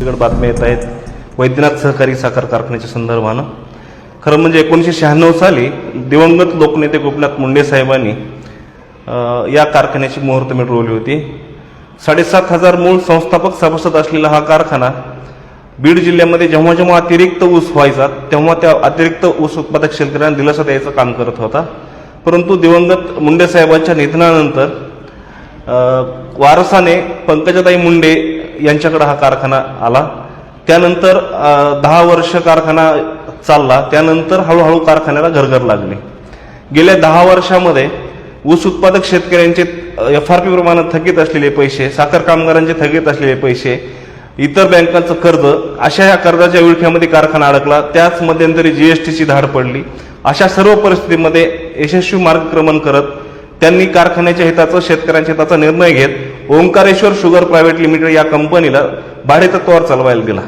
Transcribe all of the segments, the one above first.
बातम्या येत आहेत. वैद्यनाथ सहकारी साखर कारखान्याच्या संदर्भानं. खरं म्हणजे एकोणीसशे शहाण्णव साली दिवंगत लोकनेते गोपीनाथ मुंडे साहेबांनी या कारखान्याची मुहूर्तमेढ रोवली होती. साडेसात हजार मूळ संस्थापक सभासद असलेला हा कारखाना बीड जिल्ह्यामध्ये जेव्हा जेव्हा अतिरिक्त ऊस व्हायचा तेव्हा त्या अतिरिक्त ऊस उत्पादक शेतकऱ्यांना दिलासा द्यायचं काम करत होता. परंतु दिवंगत मुंडे साहेबांच्या निधनानंतर वारसाने पंकजाताई मुंडे यांच्याकडे हा कारखाना आला. त्यानंतर दहा वर्ष कारखाना चालला. त्यानंतर हळूहळू कारखान्याला घरघर लागले. गेल्या दहा वर्षामध्ये ऊस उत्पादक शेतकऱ्यांचे एफ आर पी प्रमाणात थकीत असलेले पैसे साखर कामगारांचे थकीत असलेले पैसे इतर बँकांचं कर्ज अशा या कर्जाच्या विळख्यामध्ये कारखाना अडकला. त्याच मध्यंतरी जीएसटीची धाड पडली. अशा सर्व परिस्थितीमध्ये यशस्वी मार्गक्रमण करत त्यांनी कारखान्याच्या हिताचं शेतकऱ्यांच्या हिताचा निर्णय घेत ओंकारेश्वर शुगर प्रायव्हेट लिमिटेड या कंपनीला भाडेतत्वावर चालवायला दिला.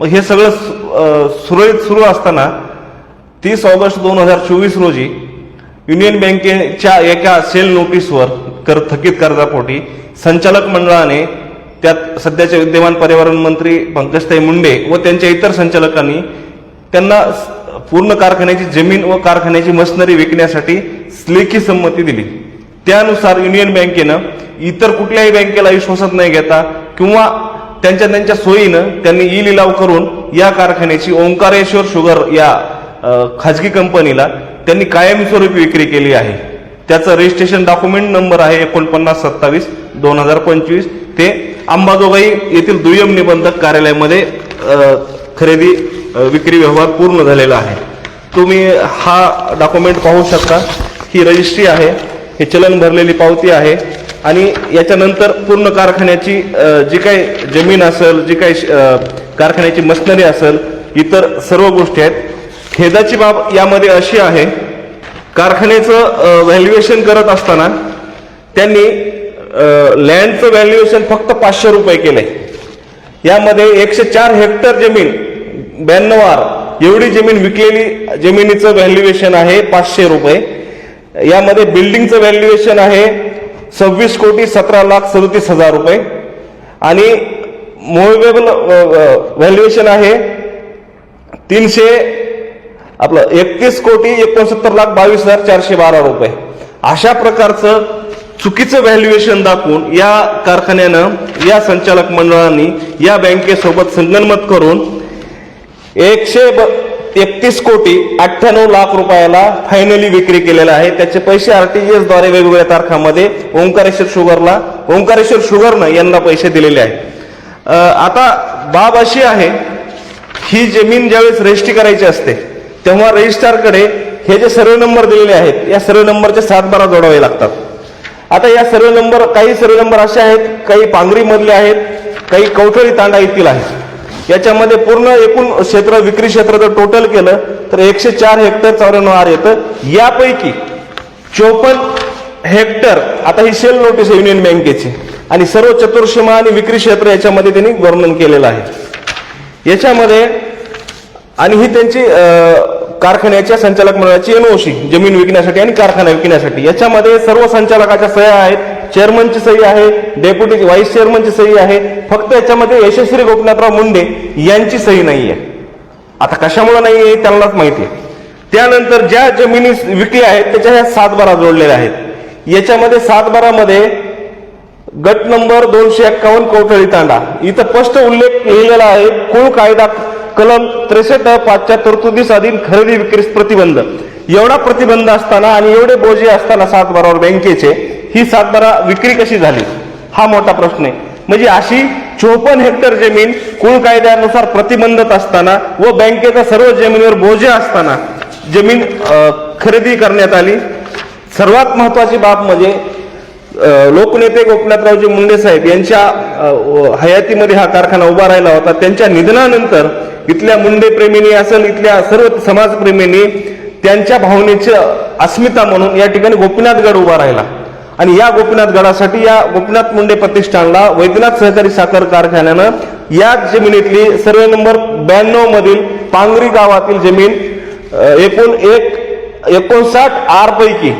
मग हे सगळं सुरळीत सुरू असताना तीस ऑगस्ट दोन हजार चोवीस रोजी युनियन बँकेच्या एका सेल नोटीसवर कर थकीत कर्जापोटी संचालक मंडळाने त्यात सध्याचे विद्यमान पर्यावरण मंत्री पंकजताई मुंडे व त्यांच्या इतर संचालकांनी त्यांना पूर्ण कारखान्याची जमीन व कारखान्याची मशिनरी विकण्यासाठी लेखी संमती दिली. त्यानुसार युनियन बँकेनं इतर कुठल्याही बँकेला विश्वासात नाही घेता किंवा त्यांच्या त्यांच्या सोयीनं त्यांनी ई लिलाव करून या कारखान्याची ओंकारेश्वर शुगर या खाजगी कंपनीला त्यांनी कायमस्वरूपी विक्री केली आहे. त्याचं रजिस्ट्रेशन डॉक्युमेंट नंबर आहे एकोणपन्नास सत्तावीस दोन हजार पंचवीस. ते अंबाजोगाई येथील दुय्यम निबंधक कार्यालयामध्ये खरेदी विक्री व्यवहार पूर्ण झालेला आहे. तुम्ही हा डॉक्युमेंट पाहू शकता. ही रजिस्ट्री आहे. हे चलन भरलेली पावती आहे. आणि याच्यानंतर पूर्ण कारखान्याची जी काही जमीन असेल जी काही कारखान्याची मशनरी असेल इतर सर्व गोष्टी आहेत. खेदाची बाब यामध्ये अशी आहे कारखान्याचं व्हॅल्युएशन करत असताना त्यांनी लँडचं व्हॅल्युएशन फक्त पाचशे रुपये केलंय. यामध्ये एकशे चार हेक्टर जमीन ब्याण्णव आर. एवढी जमीन विकलेली जमिनीचं व्हॅल्युएशन आहे पाचशे रुपये. यामध्ये बिल्डिंगचं व्हॅल्युएशन आहे सव्वीस कोटी सतरा लाख सदतीस हजार रुपये. आणि मोवेबल व्हॅल्युएशन आहे तीनशे आपलं एकतीस कोटी एकोणसत्तर लाख बावीस हजार चारशे बारा रुपये. अशा प्रकारचं चुकीचं व्हॅल्युएशन दाखवून या कारखान्यानं या संचालक मंडळांनी या बँकेसोबत संगनमत करून एकशे एकतीस कोटी अठ्ठ्याण्णव लाख रुपयाला फायनली विक्री केलेला आहे. त्याचे पैसे आरटीजीएसद्वारे वेगवेगळ्या तारखांमध्ये ओंकारेश्वर शुगरला ओंकारेश्वर शुगरनं यांना पैसे दिलेले आहेत. आता बाब अशी आहे ही जमीन ज्यावेळेस रजिस्ट्री करायची असते तेव्हा रजिस्ट्रारकडे हे जे सर्वे नंबर दिलेले आहेत या सर्वे नंबरचे सात बारा जोडावे लागतात. आता या सर्वे नंबर काही सर्वे नंबर असे आहेत काही पांगरी मधले आहेत काही कवठळी तांडा येथील आहेत. याच्यामध्ये पूर्ण एकूण क्षेत्र विक्री क्षेत्र जर टोटल केलं तर एकशे चार हेक्टर चौऱ्याण्णव आर येतं. यापैकी चोपन्न हेक्टर आता ही सेल नोटीस आहे युनियन बँकेची आणि सर्व चतुर्सीमा आणि विक्री क्षेत्र याच्यामध्ये त्यांनी वर्णन केलेलं आहे. याच्यामध्ये आणि ही त्यांची कारखान्याच्या संचालक मंडळाची एनओसी जमीन विकण्यासाठी आणि कारखाना विकण्यासाठी. याच्यामध्ये सर्व संचालकाच्या सह्या आहेत चेअरमनची सही आहे डेप्युटी व्हाईस चेअरमनची सही आहे फक्त याच्यामध्ये यशस्वी गोपीनाथराव मुंडे यांची सही नाही आहे आता कशामुळे नाहीये त्यांनाच माहिती आहे त्यानंतर ज्या जमिनी विकल्या आहेत त्याच्या ह्या सातबारा जोडलेल्या आहेत. याच्यामध्ये सातबारामध्ये गट नंबर दोनशे एक्कावन्न कवठळी तांडा. इथं स्पष्ट उल्लेख लिहिलेला आहे कुळ कायदा कलम त्रेसष्ट पाचच्या तरतुदीस अधीन खरेदी विक्रीस प्रतिबंध. एवढा प्रतिबंध असताना आणि एवढे बोजे असताना सातबारावर बँकेचे ही सातबारा विक्री कशी झाली? हा मोठा प्रश्न आहे. म्हणजे अशी चोपन्न हेक्टर जमीन कुळ कायद्यानुसार प्रतिबंधित असताना व बँकेचा सर्व जमिनीवर बोजे असताना जमीन खरेदी करण्यात आली. सर्वात महत्वाची बाब म्हणजे लोकनेते गोपनाथरावजी मुंडे साहेब यांच्या हयातीमध्ये हा कारखाना उभा राहिला होता. त्यांच्या निधनानंतर इथल्या मुंडे प्रेमींनी असेल इथल्या सर्व समाजप्रेमींनी त्यांच्या भावनेचं अस्मिता म्हणून या ठिकाणी गोपीनाथगड उभा राहिला. आणि या गोपीनाथ गडासाठी या गोपीनाथ मुंडे प्रतिष्ठानला वैद्यनाथ सहकारी साखर कारखान्यानं या जमिनीतली सर्वे नंबर ब्याण्णव मधील पांगरी गावातील जमीन एकूण एक एकोणसाठ आर पैकी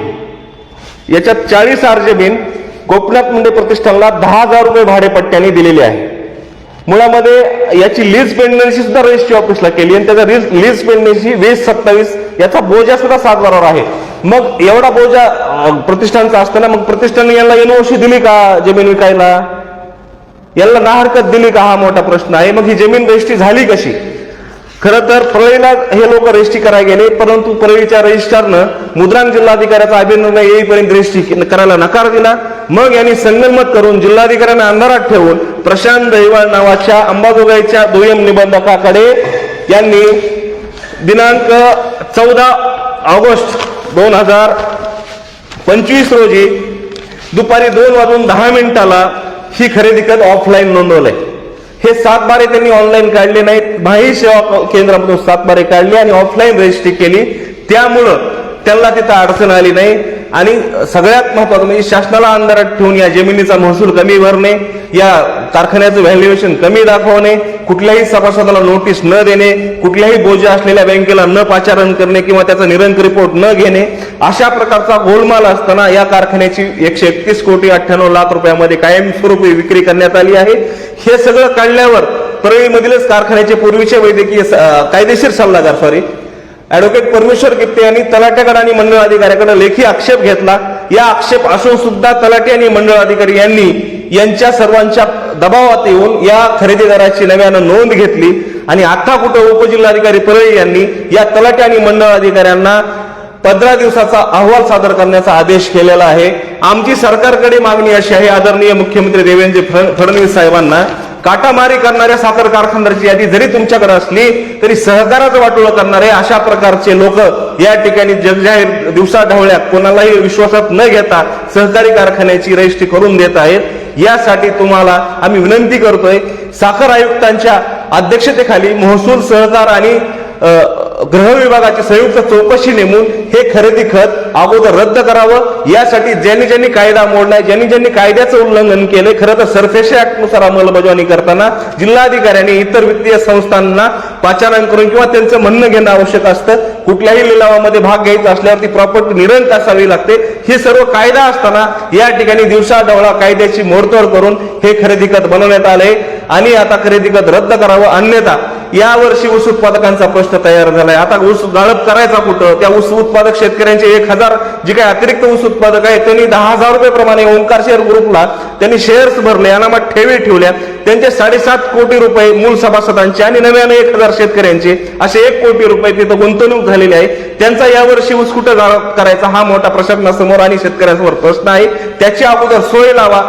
याच्यात चाळीस आर जमीन गोपीनाथ मुंडे प्रतिष्ठानला दहा हजार रुपये भाडेपट्ट्याने दिलेली आहे. मुळामध्ये याची लीज पेंडन्सी सुद्धा रजिस्ट्री ऑफिसला केली आणि त्याचा लीज लीज पेंडन्सी वीस सत्तावीस याचा बोजा सुद्धा सातबारावर आहे. मग एवढा बोजा प्रतिष्ठानचा असताना मग प्रतिष्ठानने यांना एनओसी दिली का जमीन विकायला? यांना ना हरकत दिली का? हा मोठा प्रश्न आहे. मग ही जमीन रजिस्ट्री झाली कशी? खरं तर परळीला हे लोक रजिस्ट्री करायला गेले परंतु परळीच्या रजिस्ट्रारनं मुद्रांक जिल्हाधिकाऱ्याचा अभिनंदन येईपर्यंत रजिस्ट्री करायला नकार दिला. मग यांनी संगनमत करून जिल्हाधिकाऱ्यांना अंधारात ठेवून प्रशांत दहिवाळ नावाच्या अंबाजोगाईच्या दुय्यम निबंधकाकडे यांनी दिनांक चौदा ऑगस्ट दोन हजार पंचवीस रोजी दुपारी दोन वाजून दहा मिनिटाला ही खरेदी खत ऑफलाईन नोंदवलंय. हे सात बारे त्यांनी ऑनलाईन काढले नाहीत. माही सेवा केंद्रामधून सात बारे काढले आणि ऑफलाईन रजिस्ट्री केली. त्यामुळं त्यांना तिथं अडचण आली नाही. आणि सगळ्यात महत्वाचं म्हणजे शासनाला अंधारात ठेवून या जमिनीचा महसूल कमी भरणे या कारखान्याचं व्हॅल्युएशन कमी दाखवणे कुठल्याही सभासदाला नोटीस न देणे कुठल्याही बोजा असलेल्या बँकेला न पाचारण करणे किंवा त्याचा निरंक रिपोर्ट न घेणे अशा प्रकारचा गोलमाल असताना या कारखान्याची एकशे एकतीस कोटी अठ्ठ्याण्णव लाख रुपयामध्ये कायमस्वरूपी विक्री करण्यात आली आहे. हे सगळं काढल्यावर परळीमधीलच कारखान्याचे पूर्वीचे वैद्यकीय कायदेशीर सल्लागार सॉरी ऍडव्होकेट परमेश्वर गिप्ते यांनी तलाट्याकडे आणि मंडळ अधिकाऱ्याकडे लेखी आक्षेप घेतला. या आक्षेप असून सुद्धा तलाटे आणि मंडळ अधिकारी यांनी यांच्या सर्वांच्या दबावात येऊन या खरेदीदाराची नव्यानं नोंद घेतली. आणि आता कुठं उपजिल्हाधिकारी परळी यांनी या तलाटे आणि मंडळ अधिकाऱ्यांना पंधरा दिवसाचा अहवाल सादर करण्याचा आदेश केलेला आहे. आमची सरकारकडे मागणी अशी आहे आदरणीय मुख्यमंत्री देवेंद्र फडणवीस साहेबांना काटामारी करणाऱ्या साखर कारखानदाराची यादी जरी तुमच्याकडे असली तरी सहकाराचं वाटोळं करणारे अशा प्रकारचे लोक या ठिकाणी जगजाहीर दिवसा ढवळ्यात कोणालाही विश्वासात न घेता सहकारी कारखान्याची रजिस्ट्री करून देत आहेत. यासाठी तुम्हाला आम्ही विनंती करतोय साखर आयुक्तांच्या अध्यक्षतेखाली महसूल सहकार आणि गृह विभागाची संयुक्त चौकशी नेमून हे खरेदी खत अगोदर रद्द करावं. यासाठी ज्यांनी ज्यांनी कायदा मोडलाय ज्यांनी ज्यांनी कायद्याचं उल्लंघन केलंय खरं तर सरफेशी ऍक्टनुसार अंमलबजावणी करताना जिल्हाधिकाऱ्यांनी इतर वित्तीय संस्थांना पाचारण करून किंवा त्यांचं म्हणणं घेणं आवश्यक असतं. कुठल्याही लिलावामध्ये भाग घ्यायचा असल्यावर ती प्रॉपर्टी निरंक असावी लागते. हे सर्व कायदा असताना या ठिकाणी दिवसा डवळा कायद्याची मोडतोड करून हे खरेदी खत बनवण्यात आले आणि आता खरेदी गट रद्द करावं अन्यथा यावर्षी ऊस उत्पादकांचा प्रश्न तयार झालाय. आता ऊस गाळप करायचा कुठं? त्या ऊस उत्पादक शेतकऱ्यांचे एक हजार जे काही अतिरिक्त ऊस उत्पादक आहेत त्यांनी दहा हजार रुपये प्रमाणे ओंकार शेअर ग्रुपला त्यांनी शेअर्स भरले अनामात ठेवी ठेवल्या. त्यांचे साडेसात कोटी रुपये मूल सभासदांचे आणि नव्याने एक हजार शेतकऱ्यांचे असे एक कोटी रुपये तिथं गुंतवणूक झालेली आहे. त्यांचा यावर्षी ऊस कुठं गाळप करायचा हा मोठा प्रशासनासमोर आणि शेतकऱ्यांसमोर प्रश्न आहे. त्याची अगोदर सोय लावा.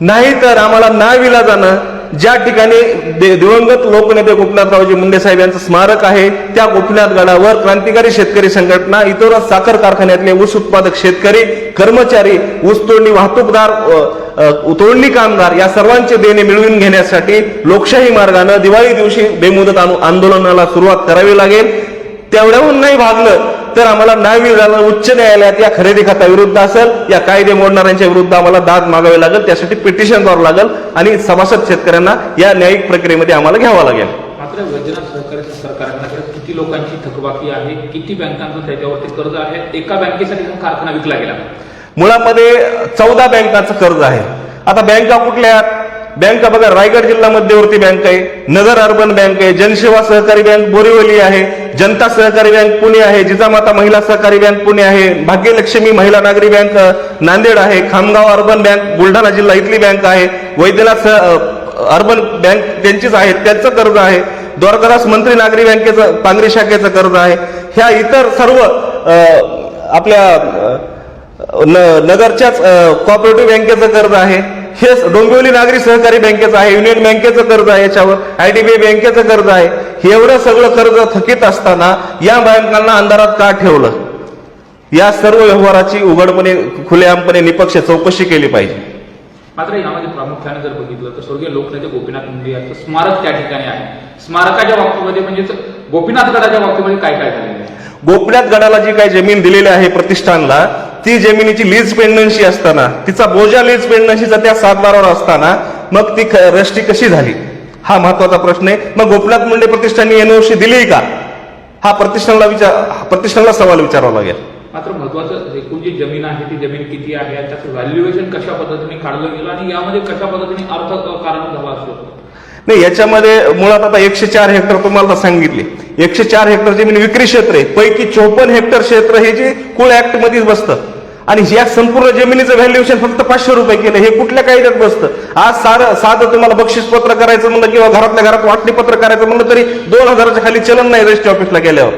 नाही तर आम्हाला नाविला जाणं ज्या ठिकाणी दिवंगत लोकनेते गोपीनाथरावजी मुंडे साहेब यांचं स्मारक आहे त्या गोपीनाथ गडावर क्रांतिकारी शेतकरी संघटना इतर साखर कारखान्यातले ऊस उत्पादक शेतकरी कर्मचारी ऊस तोडणी वाहतूकदार तोडणी कामगार या सर्वांचे देणे मिळवून घेण्यासाठी लोकशाही मार्गानं दिवाळी दिवशी बेमुदत आंदोलनाला सुरुवात करावी लागेल. तेवढ्याहून नाही भागलं तर आम्हाला न्याय झालं उच्च न्यायालयात या खरेदी खात्याविरुद्ध असेल या कायदे मोडणाऱ्यांच्या विरुद्ध आम्हाला दाद मागावे लागेल त्यासाठी पिटिशन करावं लागेल आणि सभासद शेतकऱ्यांना या न्यायिक प्रक्रियेमध्ये आम्हाला घ्यावं लागेल. मात्र सहकारी किती लोकांची थकबाकी आहे किती बँकांचं त्याच्यावरती कर्ज आहे एका बँकेसाठी कारखाना विकला गेला. मुळामध्ये चौदा बँकांचं कर्ज आहे. आता बँका कुठल्या? बँका बघा रायगड जिल्हा मध्यवर्ती बँक आहे नगर अर्बन बँक आहे जनसेवा सहकारी बँक बोरिवली आहे जनता सहकारी बँक पुणे आहे जिजामाता महिला सहकारी बँक पुणे आहे भाग्यलक्ष्मी महिला नागरी बँक नांदेड आहे खामगाव अर्बन बँक बुलढाणा जिल्हा इथली बँक आहे वैद्यनाथ अर्बन बँक त्यांचीच आहे त्यांचं कर्ज आहे द्वारकादास मंत्री नागरी बँकेचं पांगरी शाखेचं कर्ज आहे. ह्या इतर सर्व आपल्या न- नगरच्याच कॉपरेटिव्ह बँकेचं कर्ज आहे. हे डोंबिवली नागरी सहकारी बँकेचं आहे युनियन बँकेचं कर्ज आहे याच्यावर आयडीबीआय बँकेचं कर्ज आहे. एवढं सगळं कर्ज थकीत असताना या बँकांना अंधारात का ठेवलं? या सर्व व्यवहाराची उघडपणे खुलेआमपणे निपक्ष चौकशी केली पाहिजे. मात्र यामध्ये प्रामुख्याने जर बघितलं तर स्वर्गीय लोकनेते गोपीनाथ मुंडे यांचं स्मारक त्या ठिकाणी आहे. स्मारकाच्या बाबतीमध्ये म्हणजेच गोपीनाथ गडाच्या बाबतीमध्ये काय काय झालेलं आहे? गोपीनाथ गडाला जी काही जमीन दिलेली आहे प्रतिष्ठानला ती जमिनीची लीज पेंडन्सी असताना तिचा बोजा लीज पेंडन्सीचा त्या सातबारावर असताना मग ती रष्टी कशी झाली? हा महत्त्वाचा प्रश्न आहे. मग गोपीनाथ मुंडे प्रतिष्ठानने एनओसी दिली का? हा प्रतिष्ठानला विचार प्रतिष्ठानला सवाल विचारावा लागेल. मात्र महत्वाचं एकूण जी जमीन आहे ती जमीन किती आहे त्याचं व्हॅल्युएशन कशा पद्धतीने काढलं गेलं आणि यामध्ये कशा पद्धतीने अर्थ कारण झाला असू शकतो नाही याच्यामध्ये मुळात आता एकशे चार हेक्टर तुम्हाला सांगितले. एकशे चार हेक्टर जमीन विक्री क्षेत्र आहे. पैकी चोपन्न हेक्टर क्षेत्र हे जे कुळ ऍक्ट मध्येच बसतं. आणि या संपूर्ण जमिनीचं व्हॅल्युएशन फक्त पाचशे रुपये केलं. हे कुठल्या कायद्यात बसतं? आज सारं साधं तुम्हाला बक्षीस पत्र करायचं म्हणलं किंवा घरातल्या घरात वाटणीपत्र करायचं म्हणलं तरी दोन हजाराच्या खाली चलन नाही रजिस्ट्री ऑफिसला गेल्यावर.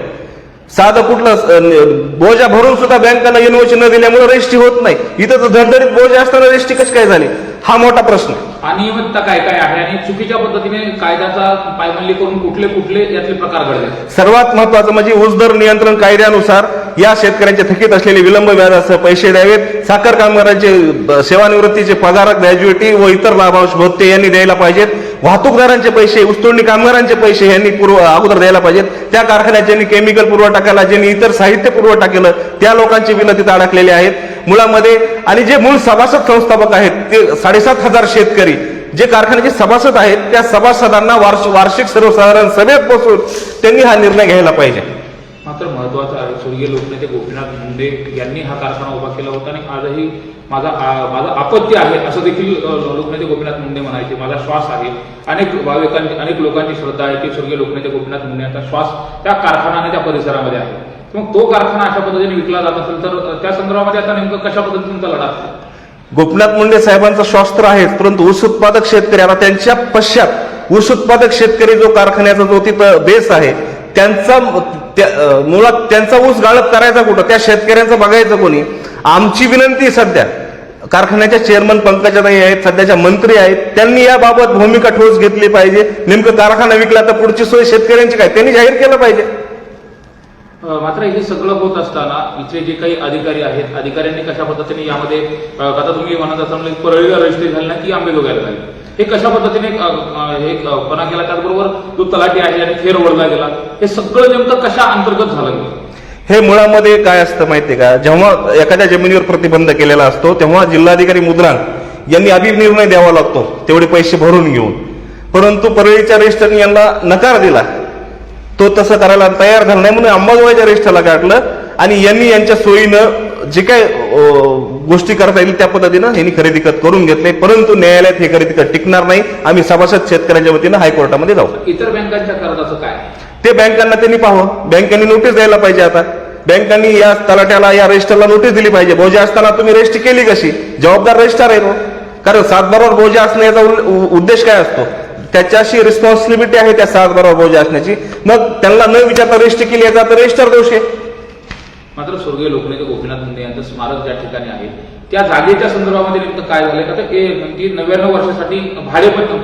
साधं कुठलं बोजा भरून सुद्धा बँकांना एनओसी न दिल्यामुळे रजिस्ट्री होत नाही. इथं तर धडधडीत बोजा असताना रजिस्ट्री कशी काय झाली? हा मोठा प्रश्न आहे. अनियमितता काय काय आहे आणि चुकीच्या पद्धतीने कायद्याचा पायमल्ली करून कुठले कुठले यातले प्रकार घडले? सर्वात महत्वाचं म्हणजे ऊस दर नियंत्रण कायद्यानुसार या शेतकऱ्यांचे थकीत असलेले विलंब व्याजासह पैसे द्यावेत. साखर कामगारांचे सेवानिवृत्तीचे पगार ग्रॅज्युएटी व इतर लाभांश भत्ते यांनी द्यायला पाहिजेत. वाहतूकदारांचे पैसे ऊसतोडणी कामगारांचे पैसे यांनी पूर्व अगोदर द्यायला पाहिजेत. त्या कारखान्यात ज्यांनी केमिकल पुरवठा केला ज्यांनी इतर साहित्य पुरवठा केलं त्या लोकांची बिलं तिथं अडकलेली आहेत. मुळामध्ये आणि जे मूळ सभासद संस्थापक आहेत ते साडेसात हजार शेतकरी जे कारखान्याचे सभासद आहेत त्या सभासदांना वार्ष वार्षिक सर्वसाधारण सभेत बसून त्यांनी हा निर्णय घ्यायला पाहिजे. मात्र महत्वाचं आहे स्वर्गीय लोकनेते गोपीनाथ मुंडे यांनी हा कारखाना उभा केला होता आणि आजही माझा माझं माझा आपत्ती आहे असं देखील लोकनेते गोपीनाथ मुंडे म्हणायचे माझा श्वास आहे. अनेक भाविकांची अनेक लोकांची श्रद्धा आहे की स्वर्गीय लोकनेते गोपीनाथ मुंडे यांचा श्वास त्या कारखान्याने त्या परिसरामध्ये आहे. मग तो कारखाना अशा पद्धतीने विकला जात असेल तर त्या संदर्भामध्ये आता नेमकं कशा पद्धतीने लढा असेल? गोपीनाथ मुंडे साहेबांचा श्वास तर आहेच परंतु ऊस उत्पादक शेतकरी आता त्यांच्या पश्चात ऊस उत्पादक शेतकरी जो कारखान्याचा जो तिथं बेस आहे त्यांचा त्या- मुळात त्यांचा ऊस गाळप करायचा कुठं? त्या शेतकऱ्यांचं बघायचं कोणी? आमची विनंती सध्या कारखान्याच्या चेअरमन पंकजाताई आहेत सध्याच्या मंत्री आहेत त्यांनी याबाबत भूमिका ठोस घेतली पाहिजे. नेमकं कारखाना विकला तर पुढची सोय शेतकऱ्यांची काय? त्यांनी जाहीर केलं पाहिजे. मात्र हे सगळं होत असताना इथले जे काही अधिकारी आहेत अधिकाऱ्यांनी कशा पद्धतीने यामध्ये आता तुम्ही म्हणत असाल परळीला रजिस्ट्री झाली ना की आंबेजोगाईला झाली. हे कशा पद्धतीने हे अ, पणा केला? त्याचबरोबर जो तलाठी आहे आणि फेर ओढला गेला. हे सगळं नेमकं कशा अंतर्गत झालं? हे मुळामध्ये काय असतं माहितीये का? जेव्हा एखाद्या जमिनीवर प्रतिबंध केलेला असतो तेव्हा जिल्हाधिकारी मुद्रांक यांनी अभिनिर्णय द्यावा लागतो तेवढे पैसे भरून घेऊन. परंतु परळीच्या रजिस्टरने यांना नकार दिला. तो तसं करायला तयार झाला नाही म्हणून अंबाजोगाईच्या रजिस्टरला काढलं आणि यांनी यांच्या सोयीनं जे काय गोष्टी करता येईल त्या पद्धतीनं यांनी खरेदी खत करून घेतले. परंतु न्यायालयात हे खरेदी खत टिकणार नाही. आम्ही सभासद शेतकऱ्यांच्या वतीनं हायकोर्टामध्ये जाऊ. इतर बँकांच्या कर्जाचं काय? ते बँकांना त्यांनी पाहावं. बँकांनी नोटीस द्यायला पाहिजे आता. बँकांनी या तलाट्याला या रजिस्टरला नोटीस दिली पाहिजे. बोजे असताना तुम्ही रजिस्ट्री केली कशी? जबाबदार रजिस्टर आहे तो कारण सातबारावर बोजा असण्याचा उल- उ- उद्देश काय असतो? त्याच्याशी रिस्पॉन्सिबिलिटी आहे त्या सातबारावर बोजे असण्याची. मग त्यांना न विचारता रजिस्ट्री केली याचा तर रजिस्टर दोष आहे. मात्र स्वर्गीय लोकनेते गोपीनाथ मुंडे यांचं स्मारक ज्या ठिकाणी आहे त्या जागेच्या संदर्भामध्ये नेमकं काय झालंय? का तर हे ती नव्याण्णव वर्षासाठी भाडेपत्र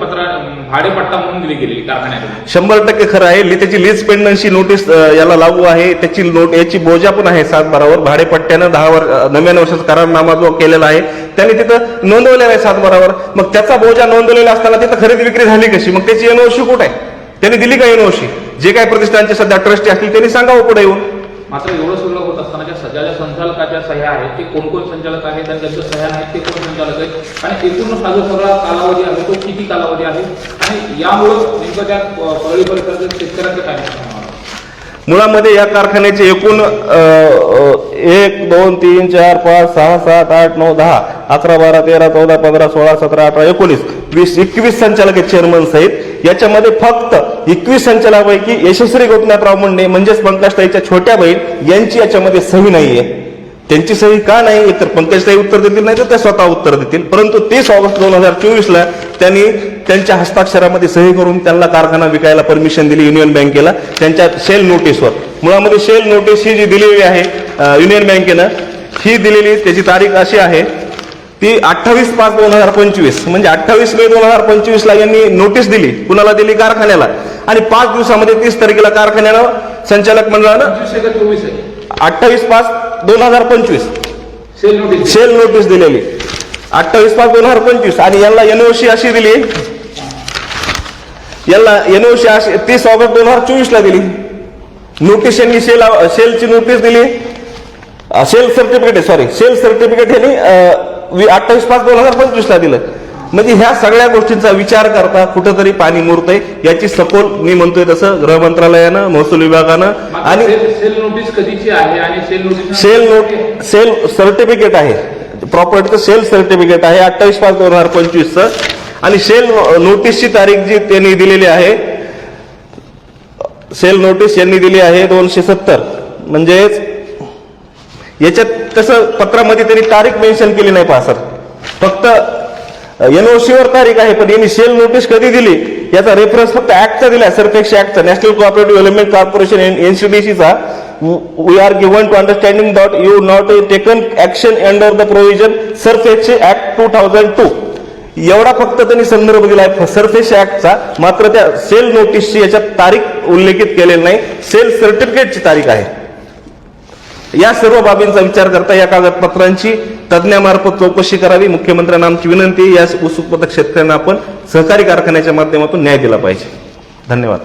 भाडेपट्टा म्हणून दिली गेलेली कारखान्याकडे शंभर टक्के खरं आहे. लि- त्याची लीज पेंडन्सी नोटीस याला लागू आहे. त्याची नोट याची बोजा पण आहे सात बारावर भाडेपट्ट्यानं दहा वर्ष नव्याण्णव वर्षाचा करारनामा जो केलेला आहे त्यांनी तिथं नोंदवलेला आहे सात बारावर मग त्याचा बोजा नोंदवलेला असताना तिथं खरेदी विक्री झाली कशी? मग त्याची एनओशी कुठे? आहे त्यांनी दिली का एनओशी जे काही प्रतिष्ठानचे सध्या ट्रस्टी असतील त्यांनी सांगावं पुढे येऊन. मात्र एवढं सगळं होत असताना ज्या सध्याच्या संचालकाच्या सह्या आहेत ते कोण कोण संचालक आहेत आणि त्यांच्या सह्या आहेत ते कोण संचालक आहेत? आणि एकूण हा जो सगळा कालावधी आहे तो किती कालावधी आहे? आणि यामुळं नेमकं त्या अ, परळी परिसरातील शेतकऱ्यांचं काय नुकसान मुळामध्ये या कारखान्याचे एकूण एक दोन तीन चार पाच सहा सात आठ नऊ दहा अकरा बारा तेरा चौदा पंधरा सोळा सतरा अठरा एकोणीस वीस एकवीस संचालक आहेत चेअरमन सहित. याच्यामध्ये फक्त एकवीस संचालकापैकी यशस्वी गोपीनाथराव मुंडे म्हणजेच पंकजताईच्या छोट्या बहीण यांची याच्यामध्ये सही नाहीये. त्यांची सही का नाही? एकतर पंकजताई उत्तर देतील नाही तर त्या स्वतः उत्तर देतील. परंतु तीस ऑगस्ट दोन हजार चोवीसला त्यांनी त्यांच्या हस्ताक्षरामध्ये सही करून त्यांना कारखाना विकायला परमिशन दिली युनियन बँकेला त्यांच्या सेल नोटीसवर मुळामध्ये सेल नोटीस ही जी दिलेली आहे युनियन बँकेनं ही दिलेली त्याची तारीख अशी आहे ती अठ्ठावीस पाच दोन हजार पंचवीस. म्हणजे अठ्ठावीस मे दोन हजार पंचवीसला यांनी नोटीस दिली कुणाला दिली? कारखान्याला. आणि पाच दिवसामध्ये तीस तारखेला कारखान्यानं संचालक मंडळानं अठ्ठावीस पाच दोन हजार पंचवीस. सेल नोटीस सेल नोटीस दिलेली. अठ्ठावीस पाच दोन हजार पंचवीस. आणि यांना एनओसी अशी दिली. यांना एनओसी अशी तीस ऑगस्ट दोन हजार चोवीस ला दिली. नोटीस यांनी सेल सेलची नोटीस दिली sale certificate sorry sale certificate यांनी अठ्ठावीस पाच दोन हजार पंचवीस ला दिलं. म्हणजे ह्या सगळ्या गोष्टींचा विचार करता कुठंतरी पाणी मुरतंय याची सखोल मी म्हणतोय तसं गृह मंत्रालयानं महसूल विभागानं आणि सेल नोटीस कधीची आहे आणि sale notice sale note sale certificate आहे. प्रॉपर्टीचं सेल सर्टिफिकेट आहे अठ्ठावीस पाच दोन हजार पंचवीसचं. आणि सेल नोटीसची तारीख जी त्यांनी दिलेली आहे सेल नोटीस यांनी दिली आहे दोनशे सत्तर. म्हणजेच याच्यात तसं पत्रामध्ये त्यांनी तारीख मेन्शन केली नाही पहा सर. फक्त एनओसीवर तारीख आहे पण यांनी सेल नोटीस कधी दिली? याचा रेफरन्स फक्त ऍक्टचा दिला सरफेक्स ऍक्टचा national cooperative development corporation एनसीडीसीचा we are given to understanding that you not taken action under the provision SARFAESI act two thousand two एवढा फक्त त्यांनी संदर्भ दिला आहे सरफेस ऍक्टचा मात्र त्या सेल नोटीसची याच्यात तारीख उल्लेखित केलेली नाही. सेल सर्टिफिकेटची तारीख आहे. या सर्व बाबींचा विचार करता या कागदपत्रांची तज्ज्ञामार्फत चौकशी करावी. मुख्यमंत्र्यांना आमची विनंती या ऊस शेतकऱ्यांना आपण सहकारी कारखान्याच्या माध्यमातून न्याय दिला पाहिजे. धन्यवाद.